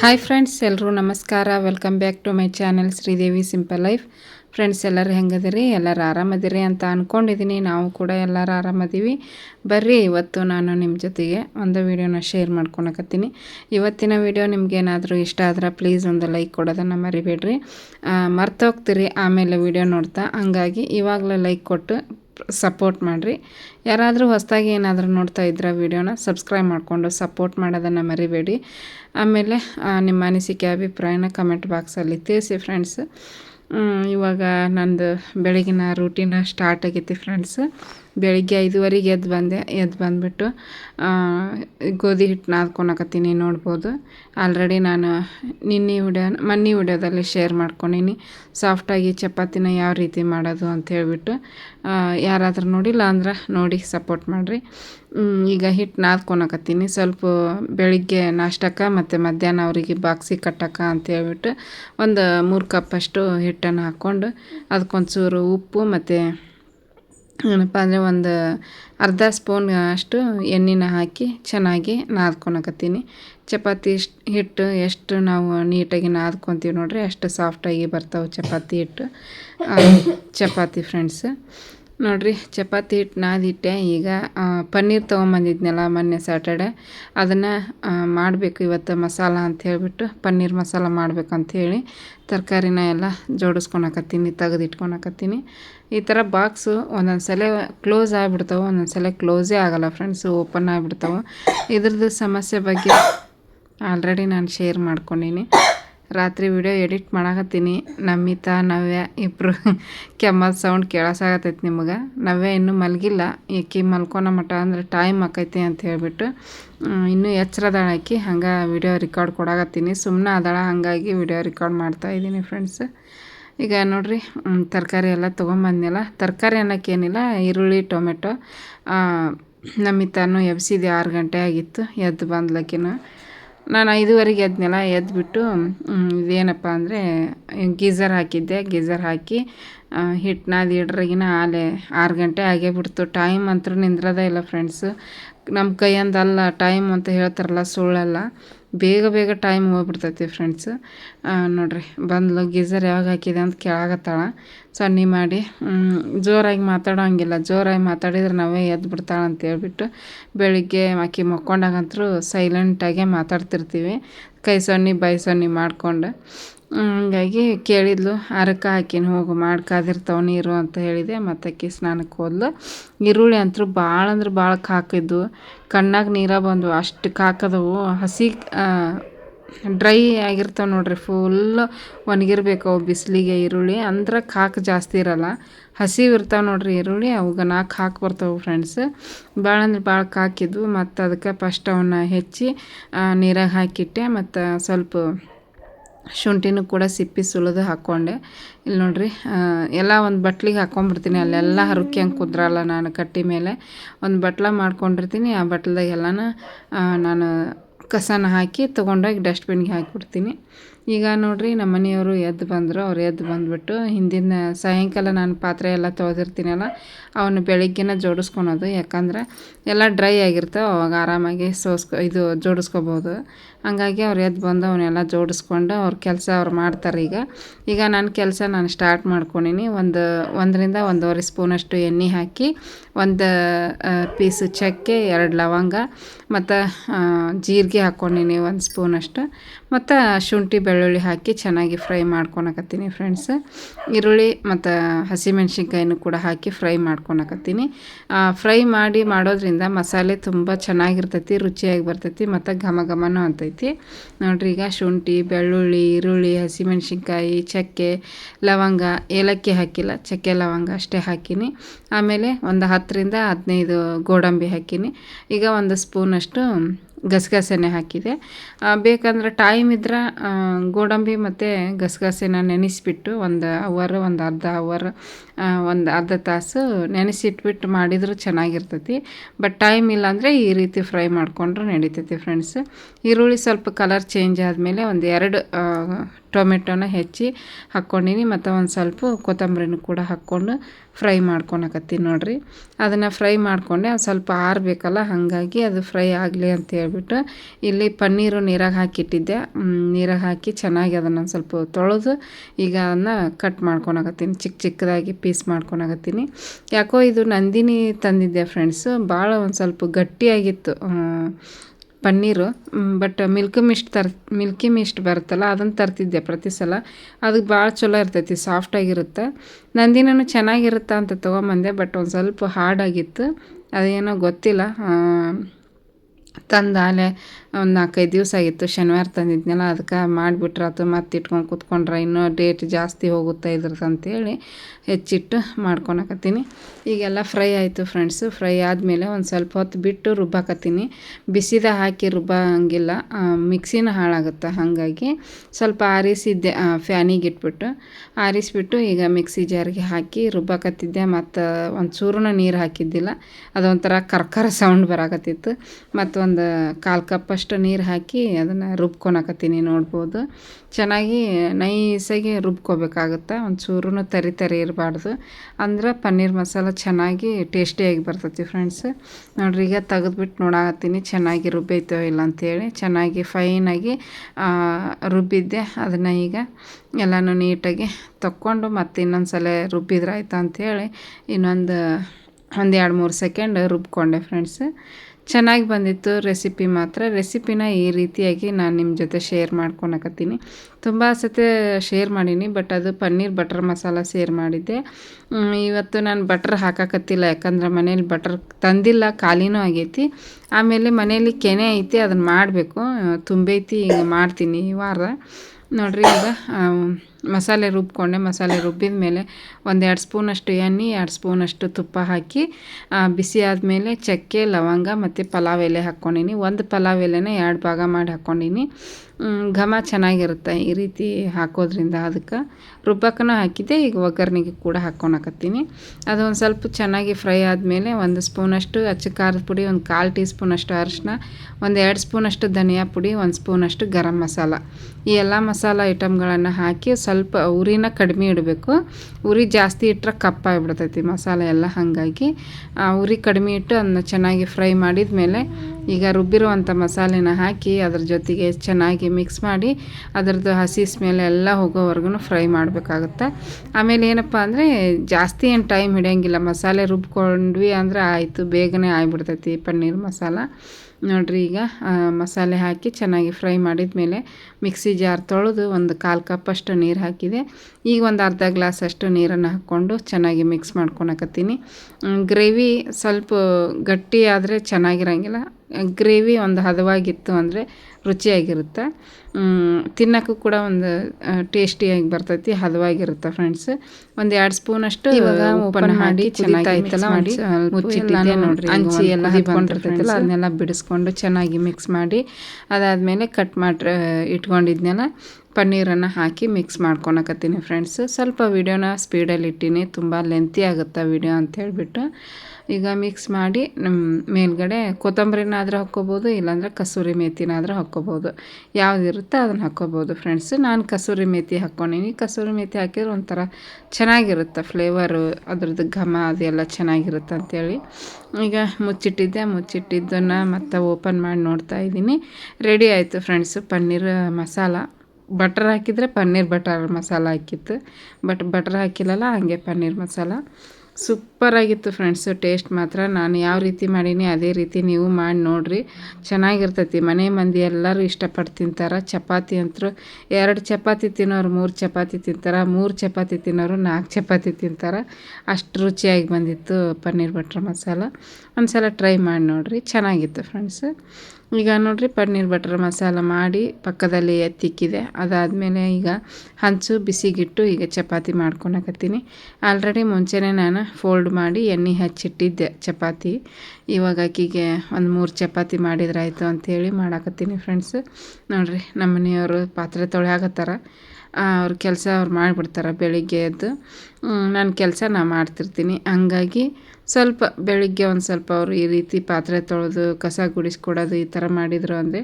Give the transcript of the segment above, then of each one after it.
Hi friends ಎಲ್ಲರೂ ನಮಸ್ಕಾರ welcome back to my channel Sridevi simple life friends ಎಲ್ಲರೂ ಹೆಂಗದಿರಿ? ಎಲ್ಲರೂ ಆರಾಮದಿರಿ ಅಂತ ಅಂದ್ಕೊಂಡಿದ್ದೀನಿ ನಾವು ಕೂಡ ಎಲ್ಲರೂ ಆರಾಮದೀವಿ. ಬರ್ರಿ, ಇವತ್ತು ನಾನು ನಿಮ್ಮ ಜೊತೆಗೆ ಒಂದು ವೀಡಿಯೋನ ಶೇರ್ ಮಾಡ್ಕೊಳಕತ್ತೀನಿ. ಇವತ್ತಿನ ವೀಡಿಯೋ ನಿಮ್ಗೇನಾದರೂ ಇಷ್ಟ ಆದ್ರೆ ಪ್ಲೀಸ್ ಒಂದು ಲೈಕ್ ಕೊಡೋದನ್ನು ಮರಿಬೇಡ್ರಿ. ಮರ್ತೋಗ್ತೀರಿ ಆಮೇಲೆ ವೀಡಿಯೋ ನೋಡ್ತಾ. ಹಂಗಾಗಿ ಇವಾಗಲೇ ಲೈಕ್ ಕೊಟ್ಟು ಸಪೋರ್ಟ್ ಮಾಡಿರಿ. ಯಾರಾದರೂ ಹೊಸದಾಗಿ ಏನಾದರೂ ನೋಡ್ತಾ ಇದ್ರೆ ವೀಡಿಯೋನ ಸಬ್ಸ್ಕ್ರೈಬ್ ಮಾಡಿಕೊಂಡು ಸಪೋರ್ಟ್ ಮಾಡೋದನ್ನು ಮರಿಬೇಡಿ. ಆಮೇಲೆ ನಿಮ್ಮ ಅನಿಸಿಕೆ, ಅಭಿಪ್ರಾಯನ ಕಮೆಂಟ್ ಬಾಕ್ಸಲ್ಲಿ ತಿಳಿಸಿ ಫ್ರೆಂಡ್ಸ್ ಇವಾಗ ನಂದು ಬೆಳಗಿನ ರೂಟೀನ್ ಸ್ಟಾರ್ಟ್ ಆಗೈತಿ ಫ್ರೆಂಡ್ಸ್ ಬೆಳಿಗ್ಗೆ ಐದುವರೆಗೆ ಎದ್ದು ಬಂದೆ ಎದ್ದು ಬಂದುಬಿಟ್ಟು ಗೋಧಿ ಹಿಟ್ಟು ನಾದ್ಕೊಳಕತ್ತೀನಿ ನೋಡ್ಬೋದು. ಆಲ್ರೆಡಿ ನಾನು ನಿನ್ನೆ ವಿಡಿಯೋ, ಮನ್ನಿ ವಿಡಿಯೋದಲ್ಲಿ ಶೇರ್ ಮಾಡ್ಕೊಂಡೀನಿ. ಸಾಫ್ಟಾಗಿ ಚಪಾತಿನ ಯಾವ ರೀತಿ ಮಾಡೋದು ಅಂತ ಹೇಳಿಬಿಟ್ಟು ಯಾರಾದರೂ ನೋಡಿಲ್ಲ ಅಂದ್ರೆ ನೋಡಿ ಸಪೋರ್ಟ್ ಮಾಡಿರಿ. ಈಗ ಹಿಟ್ಟು ನಾದ್ಕೊಳಕತ್ತೀನಿ. ಸ್ವಲ್ಪ ಬೆಳಿಗ್ಗೆ ನಾಷ್ಟಕ್ಕೆ ಮತ್ತು ಮಧ್ಯಾಹ್ನ ಅವರಿಗೆ ಬಾಕ್ಸಿಗೆ ಕಟ್ಟಕ್ಕೆ ಅಂತ ಹೇಳ್ಬಿಟ್ಟು ಒಂದು ಮೂರು ಕಪ್ಪಷ್ಟು ಹಿಟ್ಟನ್ನು ಹಾಕ್ಕೊಂಡು ಅದಕ್ಕೊಂಚೂರು ಉಪ್ಪು ಮತ್ತು ಏನಪ್ಪ ಅಂದರೆ ಒಂದು ಅರ್ಧ ಸ್ಪೂನ್ ಅಷ್ಟು ಎಣ್ಣೆನ ಹಾಕಿ ಚೆನ್ನಾಗಿ ನಾದ್ಕೊಳಕತ್ತೀನಿ. ಚಪಾತಿ ಇಷ್ಟು ಹಿಟ್ಟು ಎಷ್ಟು ನಾವು ನೀಟಾಗಿ ನಾದ್ಕೊತೀವಿ ನೋಡ್ರಿ ಅಷ್ಟು ಸಾಫ್ಟಾಗಿ ಬರ್ತಾವೆ ಚಪಾತಿ ಹಿಟ್ಟು. ಚಪಾತಿ ಫ್ರೆಂಡ್ಸ್ ನೋಡಿರಿ, ಚಪಾತಿ ಹಿಟ್ಟು. ನಾದಿಟ್ಟೆ ಈಗ ಪನ್ನೀರ್ ತೊಗೊಂಬಂದಿದ್ನಲ್ಲ ಮೊನ್ನೆ ಸ್ಯಾಟರ್ಡೆ ಅದನ್ನು ಮಾಡಬೇಕು ಇವತ್ತು ಮಸಾಲ ಅಂತ ಹೇಳಿಬಿಟ್ಟು ಪನ್ನೀರ್ ಮಸಾಲ ಹೇಳಿ ತರಕಾರಿನ ಎಲ್ಲ ಜೋಡಿಸ್ಕೊಳಕತ್ತೀನಿ ತೆಗೆದಿಟ್ಕೊಳಕತ್ತೀನಿ ಈ ಥರ ಬಾಕ್ಸು ಒಂದೊಂದು ಸಲ ಕ್ಲೋಸ್ ಆಗಿಬಿಡ್ತಾವೆ, ಒಂದೊಂದು ಸಲ ಕ್ಲೋಸೇ ಆಗೋಲ್ಲ ಫ್ರೆಂಡ್ಸು ಓಪನ್ ಆಗಿಬಿಡ್ತಾವೆ. ಇದ್ರದ್ದು ಸಮಸ್ಯೆ ಬಗ್ಗೆ ಆಲ್ರೆಡಿ ನಾನು ಶೇರ್ ಮಾಡ್ಕೊಂಡೀನಿ. ರಾತ್ರಿ ವಿಡಿಯೋ ಎಡಿಟ್ ಮಾಡಾಕತ್ತೀನಿ. ನಮ್ಮಿತ ನವ್ಯ ಇಬ್ಬರು ಕೆಮ್ಮದ ಸೌಂಡ್ ಕೇಳಸಾಗತ್ತೈತಿ ನಿಮಗೆ. ನವ್ಯ ಇನ್ನೂ ಮಲಗಿಲ್ಲ. ಈಕಿ ಮಲ್ಕೊನ ಮಟ್ಟ ಅಂದ್ರೆ ಟೈಮ್ ಆಕೈತಿ ಅಂತ ಹೇಳ್ಬಿಟ್ಟು ಇನ್ನೂ ಎಚ್ಚರದಾಳ ಆಕಿ. ಹಂಗೆ ವಿಡಿಯೋ ರೆಕಾರ್ಡ್ ಕೊಡಾಕತ್ತೀನಿ. ಸುಮ್ಮನೆ ಅದಾಳ, ಹಾಗಾಗಿ ವಿಡಿಯೋ ರೆಕಾರ್ಡ್ ಮಾಡ್ತಾ ಇದ್ದೀನಿ ಫ್ರೆಂಡ್ಸ್ ಈಗ ನೋಡಿರಿ ತರಕಾರಿ ಎಲ್ಲ ತೊಗೊಂಬಂದ್ನಲ್ಲ. ತರಕಾರಿ ಅನ್ನೋಕ್ಕೇನಿಲ್ಲ ಈರುಳ್ಳಿ, ಟೊಮೆಟೊ ನಮ್ಮಿತಾನು ಎಬ್ಸಿದ್ದು ಆರು ಗಂಟೆ ಆಗಿತ್ತು. ಎದ್ದು ಬಂದ್ಲಕ್ಕಿನ ನಾನು ಐದುವರೆಗೆ ಎದ್ನೆಲ್ಲ ಎದ್ದುಬಿಟ್ಟು ಇದೇನಪ್ಪ ಅಂದರೆ ಗೀಝರ್ ಹಾಕಿದ್ದೆ. ಗೀಝರ್ ಹಾಕಿ ಹಿಟ್ಟನ್ನ ಅದು ಇಡ್ರಗಿನ ಆಲೆ ಆರು ಗಂಟೆ ಆಗೇ ಬಿಡ್ತು. ಟೈಮ್ ಅಂತೂ ನಿಂದ್ರದೇ ಇಲ್ಲ ಫ್ರೆಂಡ್ಸು ನಮ್ಮ ಕೈಯಂದಲ್ಲ ಟೈಮ್ ಅಂತ ಹೇಳ್ತಾರಲ್ಲ, ಸುಳ್ಳಲ್ಲ. ಬೇಗ ಬೇಗ ಟೈಮ್ ಹೋಗ್ಬಿಡ್ತೈತಿ ಫ್ರೆಂಡ್ಸ್ ನೋಡಿರಿ, ಬಂದ್ಲು ಗೀಝರ್ ಯಾವಾಗ ಹಾಕಿದೆ ಅಂತ ಕೇಳಾಗತ್ತಾಳ ಸೊನ್ನೆ ಮಾಡಿ ಜೋರಾಗಿ ಮಾತಾಡೋಂಗಿಲ್ಲ. ಜೋರಾಗಿ ಮಾತಾಡಿದ್ರೆ ನಾವೇ ಎದ್ದು ಬಿಡ್ತಾಳೆ ಅಂತ ಹೇಳ್ಬಿಟ್ಟು ಬೆಳಿಗ್ಗೆ ಆಕಿ ಮಕ್ಕೊಂಡಾಗಂತರೂ ಸೈಲೆಂಟಾಗೆ ಮಾತಾಡ್ತಿರ್ತೀವಿ. ಕೈ ಸೊನ್ನೆ ಬೈ ಸೊನ್ನೆ ಮಾಡ್ಕೊಂಡು. ಹಂಗಾಗಿ ಕೇಳಿದ್ಲು, ಅರಕ ಹಾಕಿನ, ಹೋಗು ಮಾಡ್ಕಾದಿರ್ತಾವೆ ನೀರು, ಅಂತ ಹೇಳಿದೆ. ಮತ್ತು ಅಕ್ಕಿ ಸ್ನಾನಕ್ಕೆ ಹೋದ್ಲು. ಈರುಳ್ಳಿ ಅಂತೂ ಭಾಳ ಅಂದ್ರೆ ಭಾಳ ಕಾಕಿದ್ವು. ಕಣ್ಣಾಗ ನೀರ ಬಂದವು. ಅಷ್ಟು ಕಾಕದವು. ಹಸಿ ಡ್ರೈ ಆಗಿರ್ತಾವೆ ನೋಡ್ರಿ ಫುಲ್ಲು ಒಣಗಿರ್ಬೇಕು ಅವು ಬಿಸಿಲಿಗೆ ಈರುಳ್ಳಿ. ಅಂದ್ರೆ ಕಾಕು ಜಾಸ್ತಿ ಇರಲ್ಲ. ಹಸಿವು ಇರ್ತಾವೆ ನೋಡ್ರಿ ಈರುಳ್ಳಿ. ಅವಾಗ ನಾಲ್ಕು ಹಾಕಿ ಬರ್ತಾವೆ ಫ್ರೆಂಡ್ಸ್. ಭಾಳ ಅಂದ್ರೆ ಭಾಳ ಕಾಕಿದ್ವು. ಮತ್ತು ಅದಕ್ಕೆ ಫಸ್ಟ್ ಅವನ್ನ ಹೆಚ್ಚಿ ನೀರಾಗ ಹಾಕಿಟ್ಟೆ. ಮತ್ತು ಸ್ವಲ್ಪ ಶುಂಠಿನೂ ಕೂಡ ಸಿಪ್ಪಿ ಸುಲಿದು ಹಾಕ್ಕೊಂಡೆ ಇಲ್ಲಿ ನೋಡಿರಿ ಎಲ್ಲ ಒಂದು ಬಟ್ಲಿಗೆ ಹಾಕ್ಕೊಂಬಿಡ್ತೀನಿ ಅಲ್ಲೆಲ್ಲ ಹಂಗೆ ಕುದ್ರಲ್ಲ ನಾನು ಕಟ್ಟಿ ಮೇಲೆ. ಒಂದು ಬಟ್ಲ ಮಾಡ್ಕೊಂಡಿರ್ತೀನಿ. ಆ ಬಟ್ಲದಾಗೆಲ್ಲನೂ ನಾನು ಕಸನ ಹಾಕಿ ತೊಗೊಂಡೋಗಿ ಡಸ್ಟ್ಬಿನ್ಗೆ ಹಾಕಿಬಿಡ್ತೀನಿ. ಈಗ ನೋಡಿರಿ, ನಮ್ಮ ಮನೆಯವರು ಎದ್ದು ಬಂದರು. ಅವ್ರು ಎದ್ದು ಬಂದುಬಿಟ್ಟು ಹಿಂದಿನ ಸಾಯಂಕಾಲ ನಾನು ಪಾತ್ರೆ ಎಲ್ಲ ತೊಳೆದಿರ್ತೀನಲ್ಲ, ಅವನು ಬೆಳಿಗ್ಗೆನ ಜೋಡಿಸ್ಕೊಳೋದು. ಯಾಕಂದ್ರೆ, ಎಲ್ಲ ಡ್ರೈ ಆಗಿರ್ತಾವೆ. ಅವಾಗ ಆರಾಮಾಗಿ ಸೋಸ್ಕೊ, ಇದು ಜೋಡಿಸ್ಕೋಬೋದು. ಹಂಗಾಗಿ ಅವ್ರು ಎದ್ದು ಬಂದು ಅವನ್ನೆಲ್ಲ ಜೋಡಿಸ್ಕೊಂಡು ಅವ್ರ ಕೆಲಸ ಅವ್ರು ಮಾಡ್ತಾರೆ ಈಗ. ಈಗ ನನ್ನ ಕೆಲಸ ನಾನು ಸ್ಟಾರ್ಟ್ ಮಾಡ್ಕೊಂಡಿನಿ. ಒಂದು, ಒಂದರಿಂದ ಒಂದೂವರೆ ಸ್ಪೂನಷ್ಟು ಎಣ್ಣೆ ಹಾಕಿ, ಒಂದು ಪೀಸು ಚಕ್ಕೆ, ಎರಡು ಲವಂಗ, ಮತ್ತು ಜೀರಿಗೆ ಹಾಕ್ಕೊಂಡಿನಿ ಒಂದು ಸ್ಪೂನಷ್ಟು. ಮತ್ತು ಶುಂಠಿ ಬೆಳ್ಳುಳ್ಳಿ ಹಾಕಿ ಚೆನ್ನಾಗಿ ಫ್ರೈ ಮಾಡ್ಕೊಳಕತ್ತೀನಿ ಫ್ರೆಂಡ್ಸ್. ಈರುಳ್ಳಿ ಮತ್ತು ಹಸಿಮೆಣ್ಸಿನ್ಕಾಯಿನೂ ಕೂಡ ಹಾಕಿ ಫ್ರೈ ಮಾಡ್ಕೊಳಕತ್ತೀನಿ ಫ್ರೈ ಮಾಡಿ ಮಾಡೋದ್ರಿಂದ ಮಸಾಲೆ ತುಂಬ ಚೆನ್ನಾಗಿರ್ತೈತಿ, ರುಚಿಯಾಗಿ ಬರ್ತೈತಿ, ಮತ್ತು ಘಮ ಘಮನೂ ಅಂತೈತಿ. ನೋಡ್ರಿ ಈಗ ಶುಂಠಿ, ಬೆಳ್ಳುಳ್ಳಿ, ಈರುಳ್ಳಿ, ಹಸಿಮೆಣ್ಸಿನ್ಕಾಯಿ, ಚಕ್ಕೆ, ಲವಂಗ, ಏಲಕ್ಕಿ ಹಾಕಿಲ್ಲ. ಚಕ್ಕೆ, ಲವಂಗ ಅಷ್ಟೇ ಹಾಕಿನಿ. ಆಮೇಲೆ ಒಂದು ಹತ್ತರಿಂದ ಹದಿನೈದು ಗೋಡಂಬಿ ಹಾಕಿನಿ. ಈಗ ಒಂದು ಸ್ಪೂನಷ್ಟು ಗಸಗಸೆನೆ ಹಾಕಿದೆ. ಬೇಕಂದ್ರೆ ಟೈಮ್ ಇದ್ರೆ ಗೋಡಂಬಿ ಮತ್ತು ಗಸಗಸೆನ ನೆನೆಸಿಬಿಟ್ಟು ಒಂದು ಅವರ್ ಒಂದು ಅರ್ಧ ಅವರ್ ಒಂದು ಅರ್ಧ ತಾಸು ನೆನೆಸಿಟ್ಬಿಟ್ಟು ಮಾಡಿದರೂ ಚೆನ್ನಾಗಿರ್ತೈತಿ. ಬಟ್ ಟೈಮ್ ಇಲ್ಲಾಂದರೆ ಈ ರೀತಿ ಫ್ರೈ ಮಾಡಿಕೊಂಡ್ರೆ ನಡೀತೈತಿ ಫ್ರೆಂಡ್ಸ್ ಈರುಳ್ಳಿ ಸ್ವಲ್ಪ ಕಲರ್ ಚೇಂಜ್ ಆದಮೇಲೆ ಒಂದು ಎರಡು ಟೊಮೆಟೊನ ಹೆಚ್ಚಿ ಹಾಕ್ಕೊಂಡೀನಿ. ಮತ್ತು ಒಂದು ಸ್ವಲ್ಪ ಕೊತ್ತಂಬರಿನೂ ಕೂಡ ಹಾಕ್ಕೊಂಡು ಫ್ರೈ ಮಾಡ್ಕೊಳಕತ್ತೀನಿ ನೋಡಿರಿ. ಅದನ್ನು ಫ್ರೈ ಮಾಡಿಕೊಂಡೆ. ಅದು ಸ್ವಲ್ಪ ಆರಬೇಕಲ್ಲ, ಹಾಗಾಗಿ ಅದು ಫ್ರೈ ಆಗಲಿ ಅಂತ ಹೇಳ್ಬಿಟ್ಟು ಇಲ್ಲಿ ಪನ್ನೀರು ನೀರಾಗೆ ಹಾಕಿಟ್ಟಿದ್ದೆ. ನೀರಾಗೆ ಹಾಕಿ ಚೆನ್ನಾಗಿ ಅದನ್ನು ಸ್ವಲ್ಪ ತೊಳೆದು ಈಗ ಅದನ್ನು ಕಟ್ ಮಾಡ್ಕೊಳಕತ್ತೀನಿ ಚಿಕ್ಕ ಚಿಕ್ಕದಾಗಿ ಪೀಸ್ ಮಾಡ್ಕೊಳಕತ್ತೀನಿ ಯಾಕೋ ಇದು ನಂದಿನಿ ತಂದಿದ್ದೆ ಫ್ರೆಂಡ್ಸು. ಭಾಳ ಒಂದು ಸ್ವಲ್ಪ ಗಟ್ಟಿಯಾಗಿತ್ತು. ಪನ್ನೀರು ಬಟ್ ಮಿಲ್ಕ್ ಮಿಸ್ಟ್ ತರ್ ಮಿಲ್ಕಿ ಮಿಸ್ಟ್ ಬರುತ್ತಲ್ಲ, ಅದನ್ನು ತರ್ತಿದ್ದೆ ಪ್ರತಿ ಸಲ. ಅದಕ್ಕೆ ಭಾಳ ಚಲೋ ಇರ್ತೈತಿ ಸಾಫ್ಟಾಗಿರುತ್ತೆ ನಂದಿನೂ ಚೆನ್ನಾಗಿರುತ್ತೆ ಅಂತ ತೊಗೊಂಬಂದೆ ಬಟ್ ಒಂದು ಸ್ವಲ್ಪ ಹಾರ್ಡಾಗಿತ್ತು ಅದೇನೋ ಗೊತ್ತಿಲ್ಲ ತಂದಾಲೆ ಒಂದು ನಾಲ್ಕೈದು ದಿವಸ ಆಗಿತ್ತು, ಶನಿವಾರ ತಂದಿದ್ನಲ್ಲ, ಅದಕ್ಕೆ ಮಾಡಿಬಿಟ್ರೆ ಅದು ಮತ್ತೆ ಇಟ್ಕೊಂಡು ಕೂತ್ಕೊಂಡ್ರೆ, ಇನ್ನೂ ಡೇಟ್ ಜಾಸ್ತಿ ಹೋಗುತ್ತೆ ಇದ್ರದ್ದು ಅಂತೇಳಿ ಹೆಚ್ಚಿಟ್ಟು ಮಾಡ್ಕೊಳಕತ್ತೀನಿ ಈಗೆಲ್ಲ ಫ್ರೈ ಆಯಿತು ಫ್ರೆಂಡ್ಸು ಫ್ರೈ ಆದಮೇಲೆ ಒಂದು ಸ್ವಲ್ಪ ಹೊತ್ತು ಬಿಟ್ಟು ರುಬ್ಬಾಕತ್ತೀನಿ. ಬಿಸಿದ ಹಾಕಿ ರುಬ್ಬಂಗಿಲ್ಲ ಮಿಕ್ಸಿನ ಹಾಳಾಗುತ್ತೆ ಹಾಗಾಗಿ ಸ್ವಲ್ಪ ಆರಿಸಿದ್ದೆ ಫ್ಯಾನಿಗೆ ಇಟ್ಬಿಟ್ಟು. ಆರಿಸಿಬಿಟ್ಟು ಈಗ ಮಿಕ್ಸಿ ಜಾರಿಗೆ ಹಾಕಿ ರುಬ್ಬಾಕತ್ತಿದ್ದೆ, ಮತ್ತು ಒಂದು ಚೂರನ್ನ ನೀರು ಹಾಕಿದ್ದಿಲ್ಲ, ಅದೊಂಥರ ಕರ್ಕರ ಸೌಂಡ್ ಬರಾಕತ್ತಿತ್ತು. ಮತ್ತು ಒಂದು ಕಾಲು ಕಪ್ಪಷ್ಟು ನೀರು ಹಾಕಿ ಅದನ್ನು ರುಬ್ಕೊಳಕತ್ತೀನಿ ನೋಡ್ಬೋದು. ಚೆನ್ನಾಗಿ ನೈಸಾಗಿ ರುಬ್ಕೋಬೇಕಾಗುತ್ತೆ ಒಂದು ಚೂರು ತರಿ ತರಿ ಇರಬಾರ್ದು. ಅಂದ್ರೆ ಪನ್ನೀರ್ ಮಸಾಲ ಚೆನ್ನಾಗಿ ಟೇಸ್ಟಿಯಾಗಿ ಬರ್ತೈತಿ ಫ್ರೆಂಡ್ಸ್. ನೋಡ್ರಿ ಈಗ ತೆಗೆದ್ಬಿಟ್ಟು ನೋಡಾಕತ್ತೀನಿ ಚೆನ್ನಾಗಿ ರುಬ್ಬೈತೋ ಇಲ್ಲ ಅಂಥೇಳಿ ಚೆನ್ನಾಗಿ ಫೈನಾಗಿ ರುಬ್ಬಿದ್ದೆ. ಅದನ್ನು ಈಗ ಎಲ್ಲನೂ ನೀಟಾಗಿ ತಕ್ಕೊಂಡು ಮತ್ತು ಇನ್ನೊಂದು ಸಲ ರುಬ್ಬಿದ್ರಾಯ್ತು ಅಂಥೇಳಿ ಇನ್ನೊಂದು ಒಂದು ಎರಡು ಮೂರು ಸೆಕೆಂಡ್ ರುಬ್ಕೊಂಡೆ ಫ್ರೆಂಡ್ಸ್. ಚೆನ್ನಾಗಿ ಬಂದಿತ್ತು ರೆಸಿಪಿ ಮಾತ್ರ. ರೆಸಿಪಿನ ಈ ರೀತಿಯಾಗಿ ನಾನು ನಿಮ್ಮ ಜೊತೆ ಶೇರ್ ಮಾಡ್ಕೊಳಕತ್ತೀನಿ. ತುಂಬ ಸತಿ ಶೇರ್ ಮಾಡೀನಿ ಬಟ್ ಅದು ಪನ್ನೀರ್ ಬಟರ್ ಮಸಾಲ ಶೇರ್ ಮಾಡಿದ್ದೆ. ಇವತ್ತು ನಾನು ಬಟರ್ ಹಾಕಕತ್ತಿಲ್ಲ, ಯಾಕಂದ್ರೆ ಮನೇಲಿ ಬಟರ್ ತಂದಿಲ್ಲ, ಖಾಲಿನೂ ಆಗೈತಿ. ಆಮೇಲೆ ಮನೇಲಿ ಕೆನೆ ಐತಿ ಅದನ್ನು ಮಾಡಬೇಕು. ತುಂಬೈತಿ ಈಗ ಮಾಡ್ತೀನಿ ಈ ವಾರ. ನೋಡಿರಿ ಈಗ ಮಸಾಲೆ ರುಬ್ಕೊಂಡೆ, ಮಸಾಲೆ ರುಬ್ಬಿದ ಮೇಲೆ ಒಂದೆರಡು ಸ್ಪೂನಷ್ಟು ಎಣ್ಣೆ, ಎರಡು ಸ್ಪೂನಷ್ಟು ತುಪ್ಪ ಹಾಕಿ ಬಿಸಿ ಆದಮೇಲೆ ಚಕ್ಕೆ, ಲವಂಗ ಮತ್ತು ಪಲಾವ್ ಎಲೆ ಹಾಕ್ಕೊಂಡಿನಿ. ಒಂದು ಪಲಾವ್ ಎಲೆನ ಎರಡು ಭಾಗ ಮಾಡಿ ಹಾಕ್ಕೊಂಡಿನಿ. ಘಮ ಚೆನ್ನಾಗಿರುತ್ತೆ ಈ ರೀತಿ ಹಾಕೋದ್ರಿಂದ ಅದಕ್ಕೆ. ರುಬ್ಬಕ್ಕೂ ಹಾಕಿದ್ದೆ, ಈಗ ಒಗ್ಗರಣೆಗೆ ಕೂಡ ಹಾಕ್ಕೊಳಕತ್ತೀನಿ ಅದು ಒಂದು ಸ್ವಲ್ಪ ಚೆನ್ನಾಗಿ ಫ್ರೈ ಆದಮೇಲೆ ಒಂದು ಸ್ಪೂನಷ್ಟು ಅಚ್ಚ ಖಾರದ ಪುಡಿ, ಒಂದು ಕಾಲು ಟೀ ಸ್ಪೂನಷ್ಟು ಅರಿಶಿನ ಒಂದು ಎರಡು ಸ್ಪೂನಷ್ಟು ಧನಿಯಾ ಪುಡಿ, ಒಂದು ಸ್ಪೂನಷ್ಟು ಗರಂ ಮಸಾಲ. ಈ ಎಲ್ಲ ಮಸಾಲ ಐಟಮ್ಗಳನ್ನು ಹಾಕಿ ಸ್ವಲ್ಪ ಉರಿನ ಕಡಿಮೆ ಇಡಬೇಕು. ಉರಿ ಜಾಸ್ತಿ ಇಟ್ಟರೆ ಕಪ್ಪಾಗಿಬಿಡ್ತೈತಿ ಮಸಾಲೆ ಎಲ್ಲ ಹಾಗಾಗಿ ಉರಿ ಕಡಿಮೆ ಇಟ್ಟು ಅದನ್ನ ಚೆನ್ನಾಗಿ ಫ್ರೈ ಮಾಡಿದ ಮೇಲೆ ಈಗ ರುಬ್ಬಿರುವಂಥ ಮಸಾಲೆನ ಹಾಕಿ ಅದ್ರ ಜೊತೆಗೆ ಚೆನ್ನಾಗಿ ಮಿಕ್ಸ್ ಮಾಡಿ ಅದರದ್ದು ಹಸಿ ಸ್ಮೆಲ್ ಎಲ್ಲ ಹೋಗೋವರೆಗೂ ಫ್ರೈ ಮಾಡಬೇಕಾಗುತ್ತೆ? ಆಮೇಲೆ ಏನಪ್ಪ ಅಂದರೆ ಜಾಸ್ತಿ ಏನು ಟೈಮ್ ಹಿಡಿಯೋಂಗಿಲ್ಲ. ಮಸಾಲೆ ರುಬ್ಕೊಂಡ್ವಿ ಅಂದರೆ ಆಯಿತು, ಬೇಗನೆ ಆಗಿಬಿಡ್ತೈತಿ ಪನ್ನೀರ್ ಮಸಾಲ. ನೋಡಿರಿ ಈಗ ಮಸಾಲೆ ಹಾಕಿ ಚೆನ್ನಾಗಿ ಫ್ರೈ ಮಾಡಿದ ಮೇಲೆ ಮಿಕ್ಸಿ ಜಾರ್ ತೊಳೆದು ಒಂದು ಕಾಲು ಕಪ್ಪಷ್ಟು ನೀರು ಹಾಕಿದೆ. ಈಗ ಒಂದು ಅರ್ಧ ಗ್ಲಾಸಷ್ಟು ನೀರನ್ನು ಹಾಕ್ಕೊಂಡು ಚೆನ್ನಾಗಿ ಮಿಕ್ಸ್ ಮಾಡ್ಕೊಳಕತ್ತೀನಿ. ಗ್ರೇವಿ ಸ್ವಲ್ಪ ಗಟ್ಟಿ ಆದರೆ ಚೆನ್ನಾಗಿರೋಂಗಿಲ್ಲ. ಗ್ರೇವಿ ಒಂದು ಹದವಾಗಿತ್ತು ಅಂದರೆ ರುಚಿಯಾಗಿರುತ್ತೆ. ತಿನ್ನೋಕ್ಕೂ ಕೂಡ ಒಂದು ಟೇಸ್ಟಿಯಾಗಿ ಬರ್ತೈತಿ ಹದವಾಗಿರುತ್ತೆ ಫ್ರೆಂಡ್ಸ್ ಒಂದು ಎರಡು ಸ್ಪೂನಷ್ಟು ಇವಾಗ ಓಪನ್ ಮಾಡಿ ಚೆನ್ನಾಗಿ ಮಾಡಿ. ಮುಚ್ಚಿಟ್ಟಿದ್ದೆ ನೋಡ್ರಿ ಅಂಚಿ ಎಲ್ಲ ಅದನ್ನೆಲ್ಲ ಬಿಡಿಸ್ಕೊಂಡು ಚೆನ್ನಾಗಿ ಮಿಕ್ಸ್ ಮಾಡಿ. ಅದಾದಮೇಲೆ ಕಟ್ ಮಾಡಿ ಇಟ್ಕೊಂಡಿದ್ನೆಲ್ಲ ಪನ್ನೀರನ್ನು ಹಾಕಿ ಮಿಕ್ಸ್ ಮಾಡ್ಕೊಳಕತ್ತೀನಿ ಫ್ರೆಂಡ್ಸ್ ಸ್ವಲ್ಪ ವೀಡಿಯೋನ ಸ್ಪೀಡಲ್ಲಿ ಇಟ್ಟೀನಿ ತುಂಬ ಲೆಂತಿ ಆಗುತ್ತೆ ವೀಡಿಯೋ ಅಂತ ಹೇಳಿಬಿಟ್ಟು. ಈಗ ಮಿಕ್ಸ್ ಮಾಡಿ ಮೇಲ್ಗಡೆ ಕೊತ್ತಂಬರಿನಾದರೂ ಹಾಕ್ಕೋಬೋದು, ಇಲ್ಲಾಂದರೆ ಕಸೂರಿ ಮೇಥಿನಾದರೂ ಹಾಕ್ಕೋಬೋದು. ಯಾವುದಿರುತ್ತೆ ಅದನ್ನು ಹಾಕ್ಕೋಬೋದು ಫ್ರೆಂಡ್ಸ್ ನಾನು ಕಸೂರಿ ಮೇಥಿ ಹಾಕ್ಕೊಂಡೀನಿ. ಕಸೂರಿ ಮೇಥಿ ಹಾಕಿದ್ರೆ ಒಂಥರ ಚೆನ್ನಾಗಿರುತ್ತೆ ಫ್ಲೇವರು ಅದ್ರದ್ದು ಘಮ ಅದೆಲ್ಲ ಚೆನ್ನಾಗಿರುತ್ತೆ ಅಂಥೇಳಿ ಈಗ ಮುಚ್ಚಿಟ್ಟಿದ್ದೆ. ಮುಚ್ಚಿಟ್ಟಿದ್ದನ್ನು ಮತ್ತೆ ಓಪನ್ ಮಾಡಿ ನೋಡ್ತಾ ಇದ್ದೀನಿ. ರೆಡಿ ಆಯಿತು ಫ್ರೆಂಡ್ಸು ಪನ್ನೀರ್, ಮಸಾಲ. ಬಟರ್ ಹಾಕಿದರೆ ಪನ್ನೀರ್ ಬಟರ್ ಮಸಾಲ ಹಾಕಿತ್ತು. ಬಟ್ ಬಟರ್ ಹಾಕಿಲ್ಲಲ್ಲ, ಹಾಗೆ ಪನ್ನೀರ್, ಮಸಾಲ. ಸೂಪರಾಗಿತ್ತು ಫ್ರೆಂಡ್ಸು ಟೇಸ್ಟ್ ಮಾತ್ರ. ನಾನು ಯಾವ ರೀತಿ ಮಾಡೀನಿ ಅದೇ ರೀತಿ ನೀವು ಮಾಡಿ ನೋಡಿರಿ. ಚೆನ್ನಾಗಿರ್ತೈತಿ. ಮನೆ ಮಂದಿ ಎಲ್ಲರೂ ಇಷ್ಟಪಟ್ಟು ತಿಂತಾರೆ ಚಪಾತಿ ಅಂತೂ ಎರಡು ಚಪಾತಿ ತಿನ್ನೋರು ಮೂರು ಚಪಾತಿ ತಿಂತಾರೆ, ಮೂರು ಚಪಾತಿ ತಿನ್ನೋರು ನಾಲ್ಕು ಚಪಾತಿ ತಿಂತಾರೆ. ಅಷ್ಟು ರುಚಿಯಾಗಿ ಬಂದಿತ್ತು ಪನ್ನೀರ್ ಬಟ್ರ್ ಮಸಾಲ. ಒಂದು ಸಲ ಟ್ರೈ ಮಾಡಿ ನೋಡಿರಿ. ಚೆನ್ನಾಗಿತ್ತು ಫ್ರೆಂಡ್ಸು ಈಗ ನೋಡಿರಿ ಪನ್ನೀರ್ ಬಟರ್ ಮಸಾಲ ಮಾಡಿ ಪಕ್ಕದಲ್ಲಿ ಎತ್ತಿಕ್ಕಿದೆ. ಅದಾದಮೇಲೆ ಈಗ ಹಂಚು, ಬಿಸಿಗಿಟ್ಟು ಈಗ ಚಪಾತಿ ಮಾಡ್ಕೊಳಕತ್ತೀನಿ. ಆಲ್ರೆಡಿ ಮುಂಚೆನೇ ನಾನು ಫೋಲ್ಡ್ ಮಾಡಿ ಎಣ್ಣೆ ಹಚ್ಚಿಟ್ಟಿದ್ದೆ ಚಪಾತಿ. ಇವಾಗ ಅಕ್ಕಿಗೆ ಒಂದು ಮೂರು ಚಪಾತಿ ಮಾಡಿದ್ರಾಯ್ತು ಅಂಥೇಳಿ ಮಾಡಾಕತ್ತೀನಿ ಫ್ರೆಂಡ್ಸ್ ನೋಡಿರಿ ನಮ್ಮ ಮನೆಯವರು ಪಾತ್ರೆ ತೊಳೆಯಾಕತ್ತಾರ. ಅವ್ರ ಕೆಲಸ ಅವ್ರು ಮಾಡಿಬಿಡ್ತಾರೆ ಬೆಳಿಗ್ಗೆ ಎದ್ದು. ನನ್ನ ಕೆಲಸ ನಾ ಮಾಡ್ತಿರ್ತೀನಿ. ಹಂಗಾಗಿ ಸ್ವಲ್ಪ ಬೆಳಿಗ್ಗೆ ಒಂದು ಸ್ವಲ್ಪ ಅವರು ಈ ರೀತಿ ಪಾತ್ರೆ ತೊಳೆದು, ಕಸ ಗುಡಿಸ್ಕೊಡೋದು ಈ ಥರ ಮಾಡಿದರು ಅಂದರೆ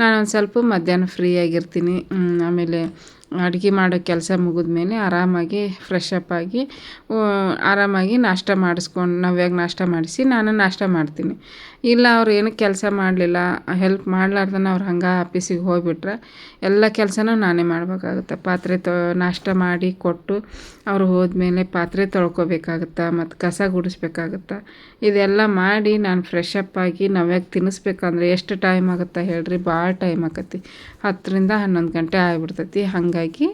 ನಾನು ಒಂದು ಸ್ವಲ್ಪ ಮಧ್ಯಾಹ್ನ ಫ್ರೀ ಆಗಿರ್ತೀನಿ. ಆಮೇಲೆ ಅಡುಗೆ ಮಾಡೋ ಕೆಲಸ ಮುಗಿದ್ಮೇಲೆ ಆರಾಮಾಗಿ ಫ್ರೆಶ್ ಅಪ್ ಆಗಿ ಆರಾಮಾಗಿ ನಾಷ್ಟ ಮಾಡಿಸ್ಕೊಂಡು, ನಾವ್ಯಾಗ ನಾಷ್ಟ ಮಾಡಿಸಿ ನಾನು ನಾಷ್ಟ ಮಾಡ್ತೀನಿ. ಇಲ್ಲ ಅವ್ರು ಏನು ಕೆಲಸ ಮಾಡಲಿಲ್ಲ ಹೆಲ್ಪ್ ಮಾಡ್ಲಾರ್ದನ ಅವ್ರು ಹಂಗೆ ಆಫೀಸಿಗೆ ಹೋಗಿಬಿಟ್ರೆ ಎಲ್ಲ ಕೆಲಸನೂ ನಾನೇ ಮಾಡಬೇಕಾಗುತ್ತೆ. ಪಾತ್ರೆ ತೊ, ನಾಷ್ಟ ಮಾಡಿ ಕೊಟ್ಟು ಅವ್ರು ಹೋದ್ಮೇಲೆ ಪಾತ್ರೆ ತೊಳ್ಕೊಬೇಕಾಗತ್ತೆ ಮತ್ತು ಕಸ ಗುಡಿಸ್ಬೇಕಾಗತ್ತೆ? ಇದೆಲ್ಲ ಮಾಡಿ ನಾನು ಫ್ರೆಶ್ ಅಪ್ ಆಗಿ ನವ್ಯಾಗ ತಿನ್ನಿಸ್ಬೇಕಂದ್ರೆ ಎಷ್ಟು ಟೈಮ್ ಆಗುತ್ತೆ ಹೇಳ್ರಿ? ಭಾಳ ಟೈಮ್ ಆಕತಿ. ಹತ್ತರಿಂದ ಹನ್ನೊಂದು ಗಂಟೆ ಆಗಿಬಿಡ್ತೈತಿ. ಹಾಗಾಗಿ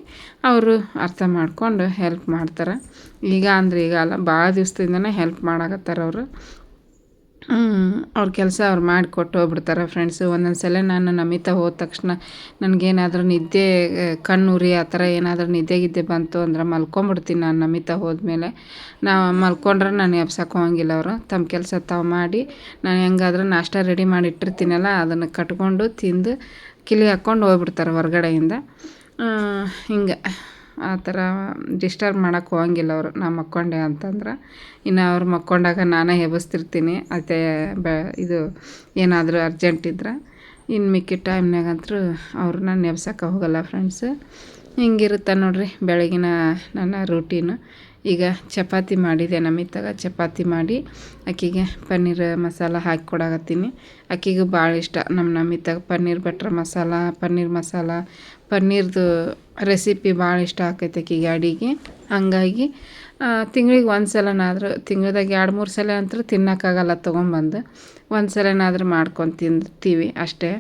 ಅವರು ಅರ್ಥ ಮಾಡ್ಕೊಂಡು ಹೆಲ್ಪ್ ಮಾಡ್ತಾರೆ. ಈಗ ಅಂದ್ರೆ ಈಗ ಅಲ್ಲ ಭಾಳ ದಿವ್ಸದಿಂದನೇ ಹೆಲ್ಪ್ ಮಾಡಾಕತ್ತಾರ ಅವರು. ಅವ್ರ ಕೆಲಸ ಅವ್ರು ಮಾಡಿಕೊಟ್ಟು ಹೋಗ್ಬಿಡ್ತಾರೆ ಫ್ರೆಂಡ್ಸು ಒಂದೊಂದು ಸಲ ನಾನು ನಮಿತಾ ಹೋದ ತಕ್ಷಣ ನನಗೇನಾದರೂ ನಿದ್ದೆ ಕಣ್ಣುರಿ ಆ ಥರ ಏನಾದರೂ ನಿದ್ದೆ ಗಿದ್ದೆ ಬಂತು ಅಂದ್ರೆ ಮಲ್ಕೊಂಬಿಡ್ತೀನಿ ನಾನು ನಮಿತಾ ಹೋದ್ಮೇಲೆ. ನಾವು ಮಲ್ಕೊಂಡ್ರೆ ನಾನು ಹೋಗಂಗಿಲ್ಲ ಅವರು. ತಮ್ಮ ಕೆಲಸ ತಾವು ಮಾಡಿ, ನಾನು ಹೆಂಗಾದ್ರೂ ನಾಷ್ಟ ರೆಡಿ ಮಾಡಿ ಇಟ್ಟಿರ್ತೀನಲ್ಲ, ಅದನ್ನು ಕಟ್ಕೊಂಡು ತಿಂದು ಕಿಲಿ ಹಾಕ್ಕೊಂಡು ಹೋಗ್ಬಿಡ್ತಾರೆ ಹೊರಗಡೆಯಿಂದ. ಹಿಂಗೆ. ಆ ಥರ ಡಿಸ್ಟರ್ಬ್ ಮಾಡೋಕ್ಕೆ ಹೋಗಂಗಿಲ್ಲ ಅವರು, ನಾ ಮಕ್ಕೊಂಡೆ ಅಂತಂದ್ರೆ. ಇನ್ನು ಅವ್ರು ಮಕ್ಕೊಂಡಾಗ ನಾನೇ ಎಬ್ಬಿಸ್ತಿರ್ತೀನಿ, ಅದೇ ಬ, ಇದು ಏನಾದರೂ ಅರ್ಜೆಂಟ್ ಇದ್ರೆ. ಇನ್ನು ಮಿಕ್ಕಿದ ಟೈಮ್ನಾಗಂತೂ ಅವ್ರನ್ನ ನೆಬ್ಸಕ್ಕೆ ಹೋಗಲ್ಲ ಫ್ರೆಂಡ್ಸ್ ಹಿಂಗಿರುತ್ತೆ ನೋಡಿರಿ ಬೆಳಗಿನ ನನ್ನ ರೂಟೀನು ಈಗ ಚಪಾತಿ ಮಾಡಿದೆ ನಮಿತಾಗ ಚಪಾತಿ ಮಾಡಿ ಅಕ್ಕಿಗೆ ಪನ್ನೀರ್ ಮಸಾಲ ಹಾಕಿ ಕೊಡಾಕತ್ತೀನಿ. ಅಕ್ಕಿಗೆ ಭಾಳ ಇಷ್ಟ. ನಮ್ಮ ನಮಿತಾಗ ಪನ್ನೀರ್ ಬಟ್ರ್ ಮಸಾಲ, ಪನ್ನೀರ್ ಮಸಾಲ, ಪನ್ನೀರ್ದು ರೆಸಿಪಿ ಭಾಳ ಇಷ್ಟ ಆಕೈತೆ ಆಕಿಗೆ ಅಡಿಗೆ. ಹಂಗಾಗಿ ತಿಂಗಳಿಗೆ ಒಂದು ಸಲನಾದರೂ, ತಿಂಗ್ಳದಾಗ ಎರಡು ಮೂರು ಸಲ ಅಂತೂ ತಿನ್ನೋಕ್ಕಾಗಲ್ಲ ತೊಗೊಂಬಂದು. ಒಂದು ಸಲನಾದರೂ ಮಾಡ್ಕೊಂಡು ತಿಂತೀವಿ ಅಷ್ಟೇ.